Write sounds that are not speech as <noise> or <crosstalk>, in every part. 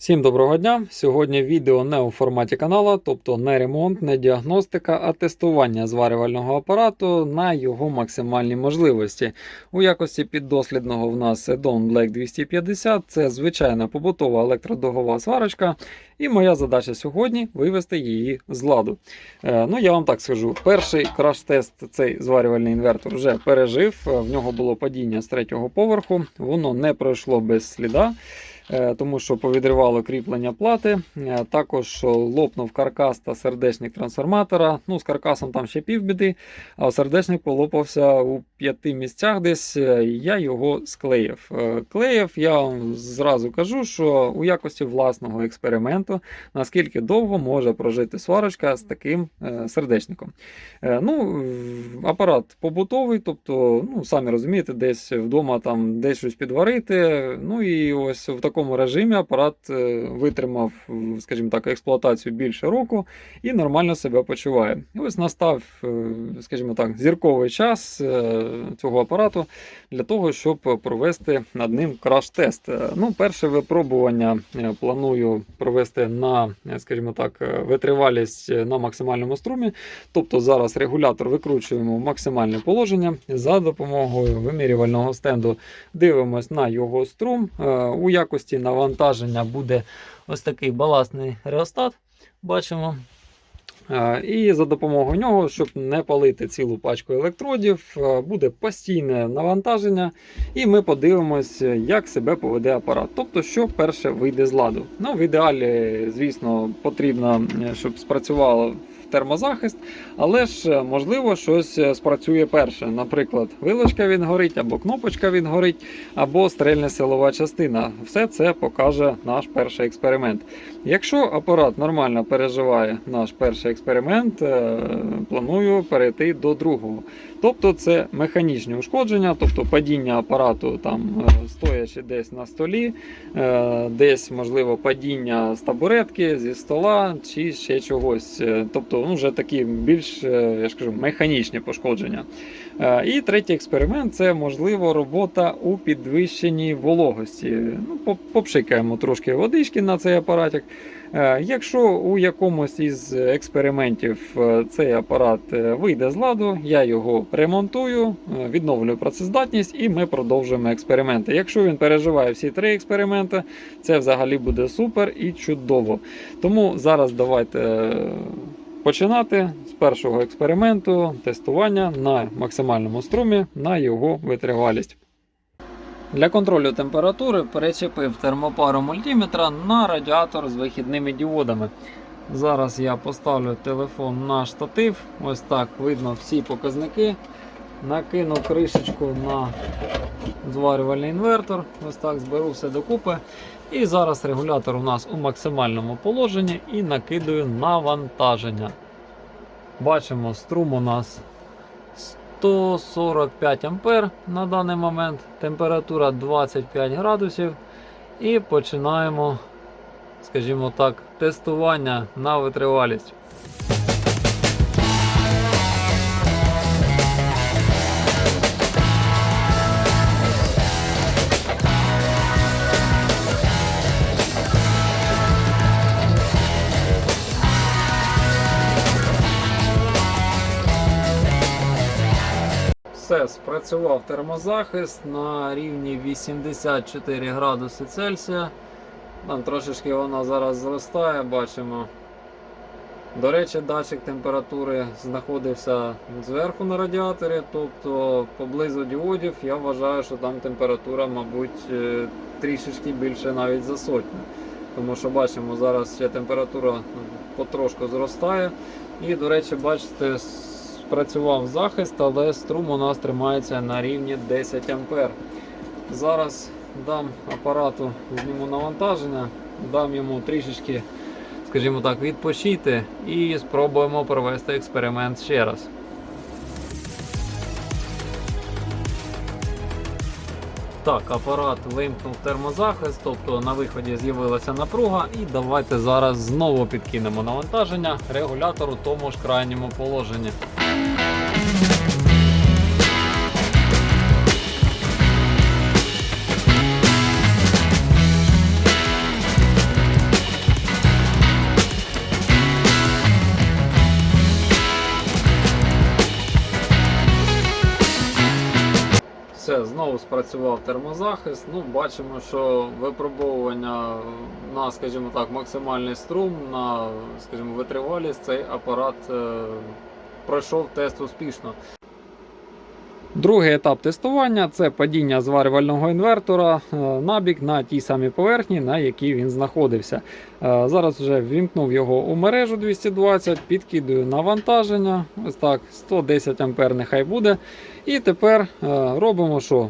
Всім доброго дня! Сьогодні відео не у форматі канала, тобто не ремонт, не діагностика, а тестування зварювального апарату на його максимальні можливості. У якості піддослідного в нас Edon Black 250 це звичайна побутова електродугова сварочка. І моя задача сьогодні вивести її з ладу. Е, ну, я вам так скажу: перший краш-тест цей зварювальний інвертор вже пережив. Е, В нього було падіння з третього поверху, воно не пройшло без сліда. Е, тому що повідривало кріплення плати. Е, Також лопнув каркас та сердечник трансформатора. Ну, з каркасом там ще півбіди, а сердечник полопався у п'яти місцях десь. е, Я його склеїв. Клеїв, я вам зразу кажу, що у якості власного експерименту, наскільки довго може прожити сварочка з таким сердечником. Ну, апарат побутовий, тобто, ну, самі розумієте, десь вдома там десь щось підварити. Ну і ось в такому режимі апарат е, витримав, скажімо так, експлуатацію більше року і нормально себе почуває. І ось настав, е, скажімо так, зірковий час е, цього апарату для того, щоб провести над ним краш-тест. Ну, перше випробування планую провести на, скажімо так, витривалість на максимальному струмі. Тобто зараз регулятор викручуємо в максимальне положення за допомогою вимірювального стенду. Дивимось на його струм. У якості навантаження буде ось такий балансний реостат. Бачимо. Е, І за допомогою нього, щоб не палити цілу пачку електродів, е, буде постійне навантаження, і ми подивимось, як себе поведе апарат. Тобто, що перше вийде з ладу. Ну, в ідеалі, звісно, потрібно, е, щоб спрацювало термозахист, але ж е, можливо щось е, спрацює перше. Наприклад, вилочка він горить, або кнопочка він горить, або стрельна силова частина. Все це покаже наш перший експеримент. Якщо апарат нормально переживає наш перший експеримент, е, планую перейти до другого. Тобто це механічні ушкодження, тобто падіння апарату там стоячи десь на столі, десь можливо падіння з табуретки, зі стола чи ще чогось. Тобто ну, вже такі більш е, я ж кажу, механічні пошкодження. Е, І третій експеримент це можливо робота у підвищеній вологості. Ну, попшикаємо трошки водички на цей апаратик. Е, Якщо у якомусь із експериментів цей апарат вийде з ладу, я його ремонтую, відновлюю працездатність і ми продовжуємо експерименти. Якщо він переживає всі три експерименти, це взагалі буде супер і чудово. Тому зараз давайте починати з першого експерименту тестування на максимальному струмі на його витривалість. Для контролю температури перечепив термопару мультиметра на радіатор з вихідними діодами. Зараз я поставлю телефон на штатив. Ось так видно всі показники. Накину кришечку на зварювальний інвертор. Ось так зберу все докупи. І зараз регулятор у нас у максимальному положенні і накидаю навантаження. Бачимо, струм у нас 145 ампер на даний момент, температура 25 градусів. І починаємо, скажімо так, тестування на витривалість. Спрацював термозахист на рівні 84 градуси Цельсія. Там трошечки вона зараз зростає, бачимо. До речі, датчик температури знаходився зверху на радіаторі, тобто поблизу діодів я вважаю, що там температура, мабуть, е, трішечки більше навіть за сотню. Тому що бачимо, зараз ще температура потрошку зростає. І, до речі, бачите, спрацював захист, але струм у нас тримається на рівні 10 А. Зараз дам апарату, зніму навантаження, дам йому трішечки, скажімо так, відпочити і спробуємо провести експеримент ще раз. Так, апарат вимкнув термозахист, тобто на виході з'явилася напруга, і давайте зараз знову підкинемо навантаження регулятору тому ж крайньому положенні. Знову спрацював термозахист. Ну, бачимо, що випробовування на, скажімо так, максимальний струм, на скажімо, витривалість цей апарат е, пройшов тест успішно. Другий етап тестування це падіння зварювального інвертора е, набік на тій самій поверхні, на якій він знаходився. Е, Зараз вже ввімкнув його у мережу 220, підкидую навантаження. Ось так, 110 ампер нехай буде. І тепер е, робимо що?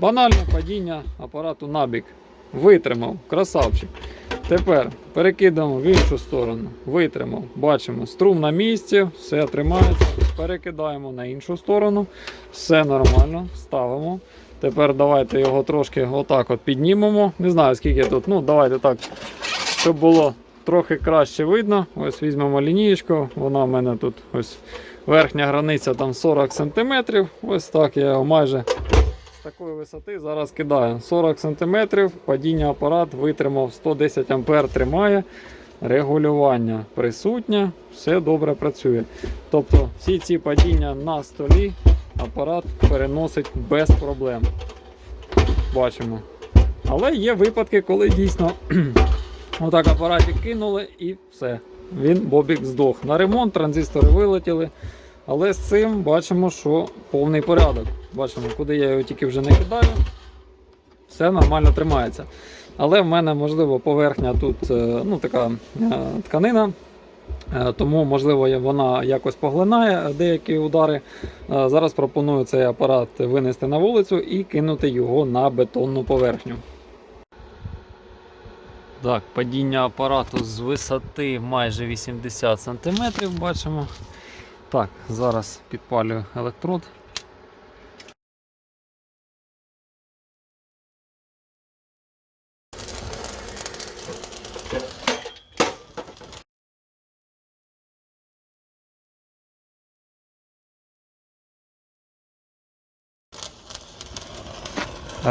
Банальне падіння апарату набік. Витримав, красавчик. Тепер перекидаємо в іншу сторону. Витримав. Бачимо, струм на місці, все тримається. Перекидаємо на іншу сторону. Все нормально. Ставимо. Тепер давайте його трошки отак от піднімемо. Не знаю скільки тут. Ну, давайте так, щоб було трохи краще видно. Ось візьмемо лінієчку. Вона в мене тут ось верхня границя там 40 см. Ось так я його майже з такої висоти зараз кидаю. 40 см, падіння апарат витримав 110 А тримає. Регулювання присутнє, все добре працює. Тобто всі ці падіння на столі апарат переносить без проблем. Бачимо. Але є випадки, коли дійсно <clears throat> отак апаратик кинули і все. Він бобік здох. На ремонт транзистори вилетіли. Але з цим бачимо, що повний порядок. Бачимо, куди я його тільки вже не кидаю. Все нормально тримається. Але в мене, можливо, поверхня тут е, ну, така е, тканина. Е, Тому, можливо, вона якось поглинає деякі удари. Зараз пропоную цей апарат винести на вулицю і кинути його на бетонну поверхню. Так, падіння апарату з висоти майже 80 см бачимо. Так, зараз підпалюю електрод.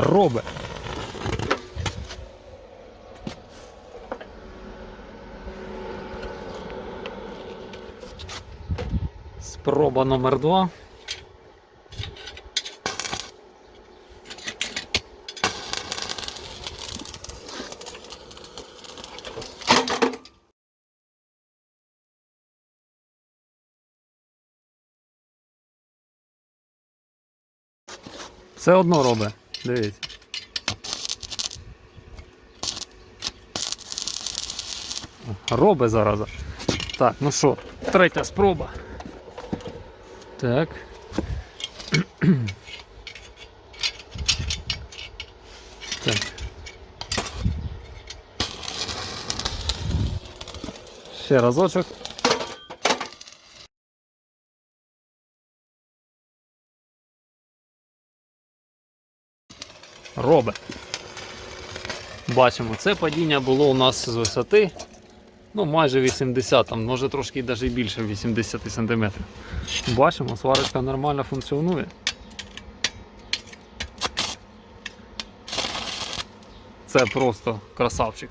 Робе. Спроба номер два. Все одно робить. Дивіться. Робить зараза. Так, ну що, третя спроба. Так. Так. Ще разочок. Робе. Бачимо, це падіння було у нас з висоти. Ну, майже 80, там, може трошки навіть більше 80 см. Бачимо, сварочка нормально функціонує. Це просто красавчик.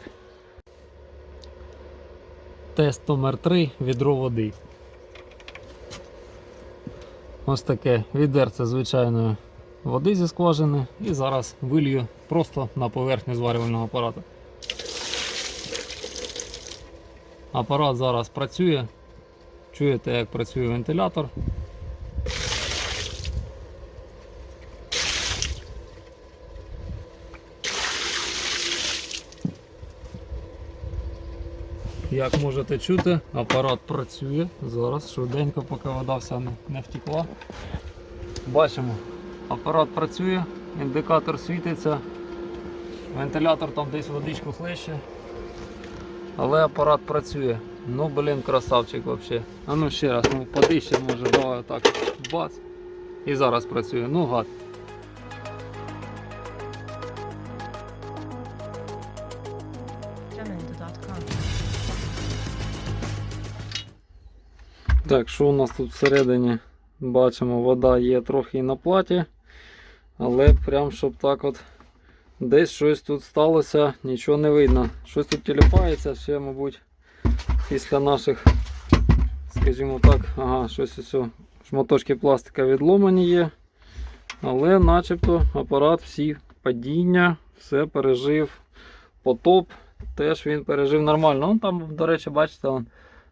Тест номер 3 відро води. Ось таке відерце звичайної води зі скважини і зараз вилью просто на поверхню зварювального апарату. Апарат зараз працює. Чуєте, як працює вентилятор. Як можете чути, апарат працює. Зараз швиденько, поки вода вся не, втекла. Бачимо, апарат працює, індикатор світиться, вентилятор там десь водичку хлеще. Але апарат працює. Ну блін, красавчик взагалі. А ну ще раз, ну ще може, давай отак. Бац. І зараз працює. Ну гад. Так, що у нас тут всередині? Бачимо, вода є трохи і на платі. Але прям щоб так от десь щось тут сталося, нічого не видно. Щось тут тіліпається, ще, мабуть, після наших, скажімо так, ага, щось ось, шматочки пластика відломані є. Але начебто апарат всі падіння, все пережив. Потоп теж він пережив нормально. Ну, там, до речі, бачите, он,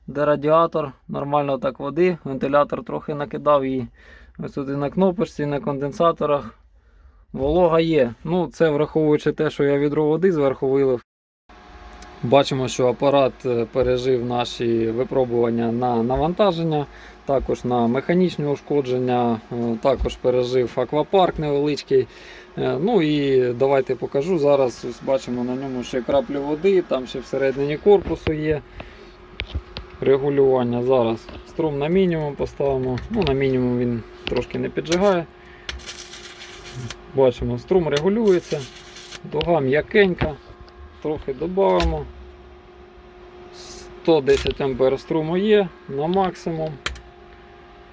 де радіатор, нормально так води, вентилятор трохи накидав її. Ось тут і на кнопочці, і на конденсаторах. Волога є. Ну, це враховуючи те, що я відро води зверху вилив. Бачимо, що апарат е, пережив наші випробування на навантаження, також на механічні ушкодження, е, також пережив аквапарк невеличкий. Е, Ну і давайте покажу зараз. Ось бачимо на ньому ще краплю води, там ще всередині корпусу є регулювання. Зараз струм на мінімум поставимо. Ну, на мінімум він трошки не піджигає. Бачимо, струм регулюється, дуга м'якенька, трохи додамо. 110 ампер струму є на максимум.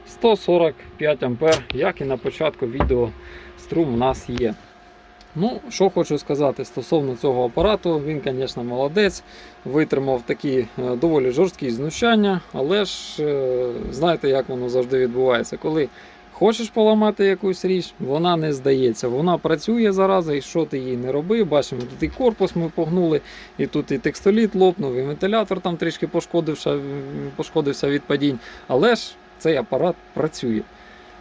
145 ампер, як і на початку відео, струм у нас є. Ну, що хочу сказати стосовно цього апарату, він, звісно, молодець, витримав такі е, доволі жорсткі знущання, але ж е, знаєте, як воно завжди відбувається. Коли хочеш поламати якусь річ, вона не здається. Вона працює зараза, і що ти їй не роби. Бачимо, тут і корпус ми погнули, і тут і текстоліт лопнув, і вентилятор там трішки пошкодився, пошкодився від падінь. Але ж цей апарат працює.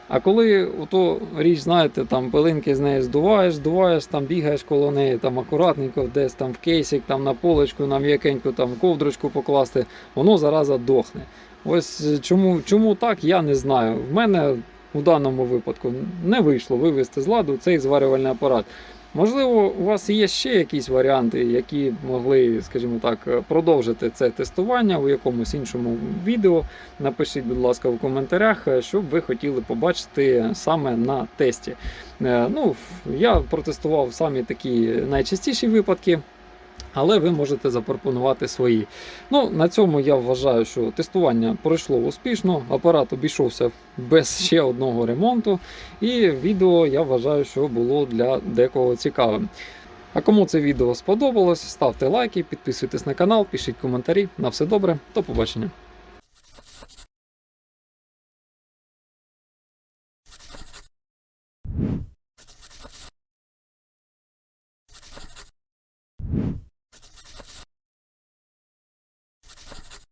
А коли ото річ, знаєте, там пилинки з неї здуваєш, здуваєш, там бігаєш коло неї, там акуратненько десь там в кейсик, там на полочку, на м'якеньку там ковдрочку покласти, воно зараза дохне. Ось чому, чому так, я не знаю. В мене у даному випадку не вийшло вивести з ладу цей зварювальний апарат. Можливо, у вас є ще якісь варіанти, які могли, скажімо так, продовжити це тестування у якомусь іншому відео. Напишіть, будь ласка, в коментарях, що б ви хотіли побачити саме на тесті. Е, Ну, я протестував самі такі найчастіші випадки. Але ви можете запропонувати свої. Ну, на цьому я вважаю, що тестування пройшло успішно. Апарат обійшовся без ще одного ремонту. І відео я вважаю, що було для декого цікавим. А кому це відео сподобалось, ставте лайки, підписуйтесь на канал, пишіть коментарі. На все добре, до побачення.